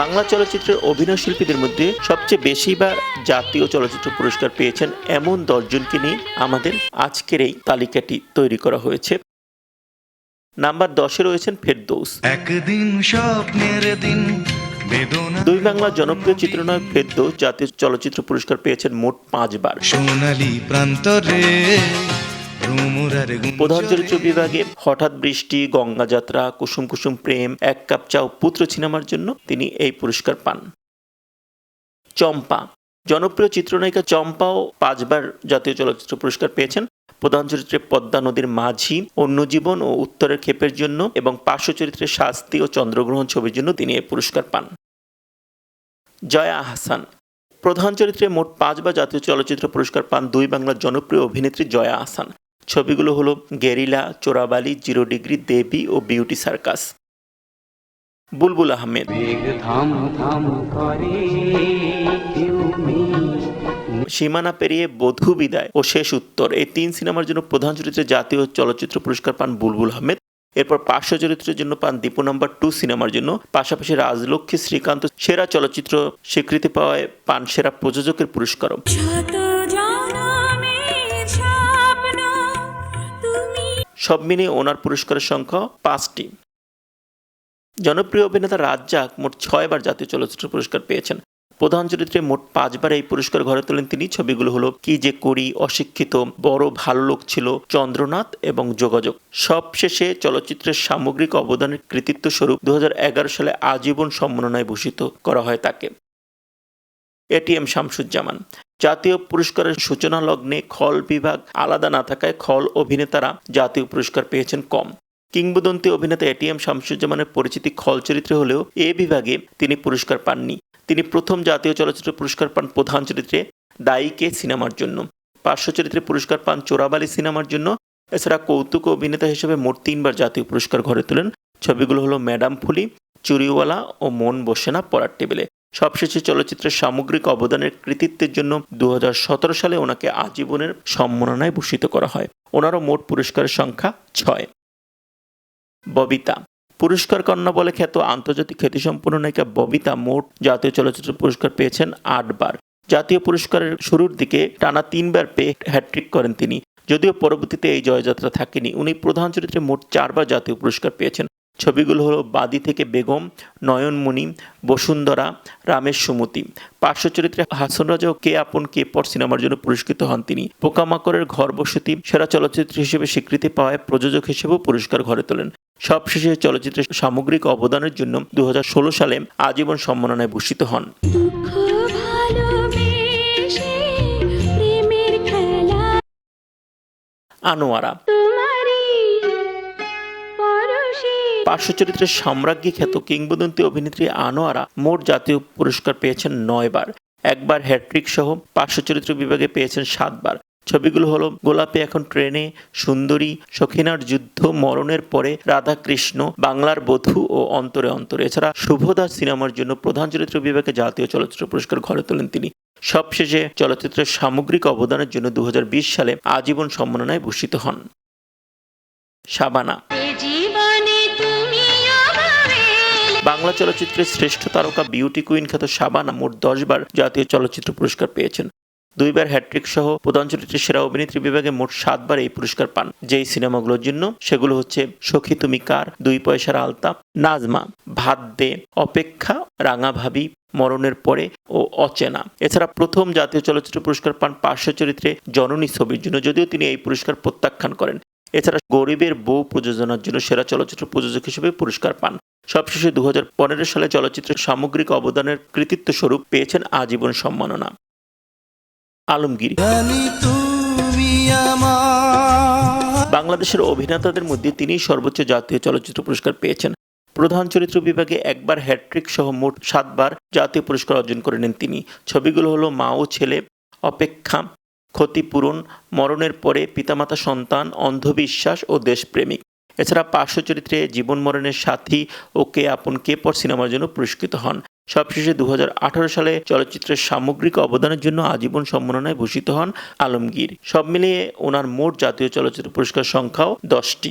বাংলা চলচ্চিত্রের অভিনয় শিল্পীদের মধ্যে সবচেয়ে বেশিবার জাতীয় চলচ্চিত্র পুরস্কার পেয়েছেন এমন দশজনকে নিয়ে আমাদের আজকের এই তালিকাটি তৈরি করা হয়েছে। নাম্বার দশে রয়েছেন ফেরদৌস। একদিন স্বপ্নের দিন দুই বাংলা জনপ্রিয় চিত্রনায়ক ফেরদৌস জাতীয় চলচ্চিত্র পুরস্কার পেয়েছেন মোট পাঁচবার। সোনালি প্রান্তরে প্রধান চরিত্র বিভাগে হঠাৎ বৃষ্টি গঙ্গা যাত্রা কুসুম কুসুম প্রেম এক কাপ চাও পুত্র সিনেমার জন্য তিনি এই পুরস্কার পান। চম্পা। জনপ্রিয় চিত্রনায়িকা চম্পাও পাঁচবার জাতীয় চলচ্চিত্র পুরস্কার পেয়েছেন। প্রধান চরিত্রে পদ্মা নদীর মাঝি অন্যজীবন ও উত্তরের ক্ষেপের জন্য এবং পার্শ্ব চরিত্রে শাস্তি ও চন্দ্রগ্রহণ ছবির জন্য তিনি এই পুরস্কার পান। জয়া আহসান প্রধান চরিত্রে মোট পাঁচবার জাতীয় চলচ্চিত্র পুরস্কার পান দুই বাংলার জনপ্রিয় অভিনেত্রী জয়া আহসান ছবিগুলো হলো guerrilla Chorabali zero degree Debi ও বিউটি সার্কাস। বুলবুল আহমেদ। সীমানা পেরিয়ে বধূ বিদায় ও শেষ উত্তর। এই তিন সিনেমার জন্য প্রধান চরিত্রে জাতীয় চলচ্চিত্র পুরস্কার পান বুলবুল আহমেদ। এরপর পার্শ্ব চরিত্রের জন্য পান দীপু নাম্বার টু সিনেমার জন্য। পাশাপাশি রাজলক্ষ্মী শ্রীকান্ত সেরা চলচ্চিত্র স্বীকৃতি পাওয়ায় পান সেরা প্রযোজকের পুরস্কারও। মিলিয়ে ওনার পুরস্কারের সংখ্যা পাঁচটি। জনপ্রিয় অভিনেতা রাজ্জাক মোট ছয়বার জাতীয় চলচ্চিত্র পুরস্কার পেয়েছেন। প্রধান চরিত্রে মোট পাঁচবার এই পুরস্কার ঘরে তোলেন তিনি। ছবিগুলো হলো কি যে করি, অশিক্ষিত, বড়, ভালো লোক ছিল, চন্দ্রনাথ এবং যোগাযোগ। সবশেষে চলচ্চিত্রের সামগ্রিক অবদানের কৃতিত্ব স্বরূপ দু হাজার এগারো সালে আজীবন সম্মাননায় ভূষিত করা হয় তাকে। এটিএম শামসুজ্জামান। জাতীয় পুরস্কারের সূচনা লগ্নে খল বিভাগ আলাদা না থাকায় খল অভিনেতারা জাতীয় পুরস্কার পেয়েছেন কম। কিংবদন্তি অভিনেতা এটিএম শামসুজ্জামানের পরিচিতি খল চরিত্রে হলেও এ বিভাগে তিনি পুরস্কার পাননি। তিনি প্রথম জাতীয় চলচ্চিত্র পুরস্কার পান প্রধান চরিত্রে দায়ীকে সিনেমার জন্য। পার্শ্ব চরিত্রে পুরস্কার পান চোরাবালি সিনেমার জন্য। এছাড়া কৌতুক অভিনেতা হিসেবে মোট তিনবার জাতীয় পুরস্কার ঘরে তোলেন। ছবিগুলো হলো ম্যাডাম ফুলি, চুরিওয়ালা ও মন বসে না পড়ার টেবিলে। সবশেষে চলচ্চিত্রের সামগ্রিক অবদানের কৃতিত্বের জন্য দু হাজার সতেরো সালে ওনাকে আজীবনের সম্মাননায় ভূষিত করা হয়। ওনারও মোট পুরস্কারের সংখ্যা ছয়। ববিতা। পুরস্কার কন্যা বলে খ্যাত আন্তর্জাতিক খ্যাতিসম্পন্ন নায়িকা ববিতা মোট জাতীয় চলচ্চিত্র পুরস্কার পেয়েছেন আটবার। জাতীয় পুরস্কারের শুরুর দিকে টানা তিনবার পেয়ে হ্যাট্রিক করেন তিনি। যদিও পরবর্তীতে এই জয়যাত্রা থাকেনি, উনি প্রধান চরিত্রে মোট চারবার জাতীয় পুরস্কার পেয়েছেন। ছবিগুলো হলো বাদি থেকে বেগম নয়নমণি বসুন্ধরা রামের সুমতি। পার্শ্ব চরিত্রে হাসন রাজা ও কে আপন কে পর সিনেমার জন্য পুরস্কৃত হন তিনি। পোকামাকড়ের ঘর বসতি সেরা চলচ্চিত্র হিসেবে স্বীকৃতি পাওয়ায় প্রযোজক হিসেবেও পুরস্কার ঘরে তোলেন। সবশেষে চলচ্চিত্রের সামগ্রিক অবদানের জন্য দু হাজার ষোলো সালে আজীবন সম্মাননায় ভূষিত হন। আনোয়ারা। পার্শ্ব চরিত্রের সাম্রাজ্ঞী খ্যাত কিংবদন্তি অভিনেত্রী আনোয়ারা মোট জাতীয় পুরস্কার পেয়েছেন নয়বার একবার হ্যাট্রিক সহ পার্শ্ব চরিত্র বিভাগে পেয়েছেন সাতবার ছবিগুলো হলো গোলাপে এখন ট্রেনে, সুন্দরী, সখিনার যুদ্ধ, মরণের পরে রাধা কৃষ্ণ বাংলার বধূ ও অন্তরে অন্তরে। এছাড়া শুভদাস সিনেমার জন্য প্রধান চরিত্র বিভাগে জাতীয় চলচ্চিত্র পুরস্কার ঘরে তোলেন তিনি। সবশেষে চলচ্চিত্রের সামগ্রিক অবদানের জন্য দু হাজার বিশ সালে আজীবন সম্মাননায় ভূষিত হন। শাবানা বাংলা চলচ্চিত্রের শ্রেষ্ঠ তারকা বিউটি কুইন খ্যাত শাবানা মোট দশবার জাতীয় চলচ্চিত্র পুরস্কার পেয়েছেন। দুইবার হ্যাট্রিক সহ প্রধান চরিত্রের সেরা অভিনেত্রী বিভাগে মোট সাতবার এই পুরস্কার পান। যেই সিনেমাগুলোর জন্য সেগুলো হচ্ছে সখী তুমি কার, দুই পয়সার আলতা, নাজমা, ভাত দে, অপেক্ষা, রাঙা ভাবি, মরণের পরে ও অচেনা। এছাড়া প্রথম জাতীয় চলচ্চিত্র পুরস্কার পান পার্শ্ব চরিত্রে জননী ছবির জন্য, যদিও তিনি এই পুরস্কার প্রত্যাখ্যান করেন। এছাড়া গরিবের বউ প্রযোজনার জন্য সেরা চলচ্চিত্র প্রযোজক হিসেবে পুরস্কার পান। সবশেষে দু হাজার পনেরো সালে চলচ্চিত্রের সামগ্রিক অবদানের কৃতিত্ব স্বরূপ পেয়েছেন আজীবন সম্মাননা। আলমগীর। বাংলাদেশের অভিনেতাদের মধ্যে তিনি সর্বোচ্চ জাতীয় চলচ্চিত্র পুরস্কার পেয়েছেন। প্রধান চরিত্র বিভাগে একবার হ্যাট্রিক সহ মোট সাতবার জাতীয় পুরস্কার অর্জন করে নেন তিনি। ছবিগুলো হলো মা ও ছেলে অপেক্ষা ক্ষতিপূরণ, মরণের পরে পিতামাতা সন্তান, অন্ধবিশ্বাস ও দেশপ্রেমিক। এছাড়া পার্শ্ব চরিত্রে জীবন মরণের সাথী ও কে আপন কে পর সিনেমার জন্য পুরস্কৃত হন। সবশেষে দু হাজার আঠারো সালে চলচ্চিত্রের সামগ্রিক অবদানের জন্য আজীবন সম্মাননায় ভূষিত হন আলমগীর। সব মিলিয়ে ওনার মোট জাতীয় চলচ্চিত্র পুরস্কার সংখ্যাও দশটি।